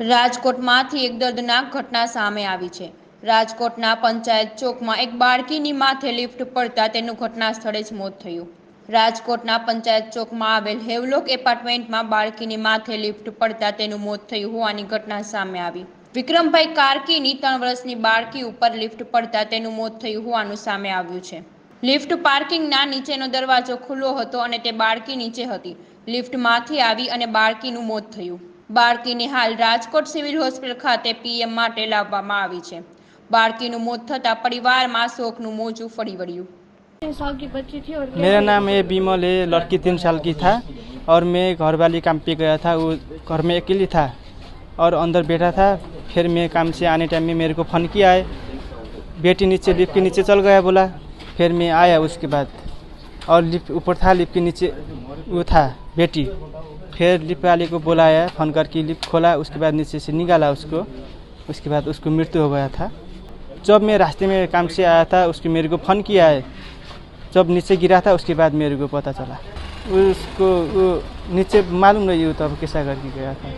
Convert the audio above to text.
રાજકોટમાંથી એક દર્દનાક ઘટના સામે આવી છે. રાજકોટના પંચાયત ચોકમાં એક બાળકીની માથે લિફ્ટ પડતા તેનું ઘટના સ્થળે જ મોત થયું. રાજકોટના પંચાયત ચોકમાં આવેલ હેવલોક એપાર્ટમેન્ટમાં બાળકીની માથે લિફ્ટ પડતા તેનું મોત થયું હોવાની ઘટના સામે આવી. વિક્રમભાઈ કારકીની ત્રણ વર્ષની બાળકી ઉપર લિફ્ટ પડતા તેનું મોત થયું હોવાનું સામે આવ્યું છે. લિફ્ટ પાર્કિંગના નીચેનો દરવાજો ખુલ્લો હતો અને તે બાળકી નીચે હતી. લિફ્ટમાંથી આવી અને બાળકીનું મોત થયું. બાળકીને હાલ રાજકોટ સિવિલ હોસ્પિટલ ખાતે પીએમ માટે લાવવામાં આવી છે બાળકીનું મોત થતાં પરિવારમાં શોકનું મોજું ફરી વળ્યું तीन साल की बच्ची थी और मेरा नाम है बीमल है लड़की तीन साल की था और मैं घर वाली काम पे गया था वो घर में अकेली था और अंदर बैठा था फिर मैं काम से आने टाइम में मेरे को फ़ोन किया है बेटी नीचे लिफ्ट के नीचे चल गया बोला फिर मैं आया उसके बाद और लिफ्ट ऊपर था लिफ्ट के नीचे वो था बेटी फिर लिफ्ट वाले को बुलाया फ़ोन करके लिफ्ट खोला उसके बाद नीचे से निकाला उसको। उसके बाद उसको मृत्यु हो गया था। जब मैं रास्ते में काम से आया था उसके मेरे को फ़ोन किया है। जब नीचे गिरा था उसके बाद मेरे को पता चला। उसको नीचे मालूम नहीं वो तब कैसा करके गया था।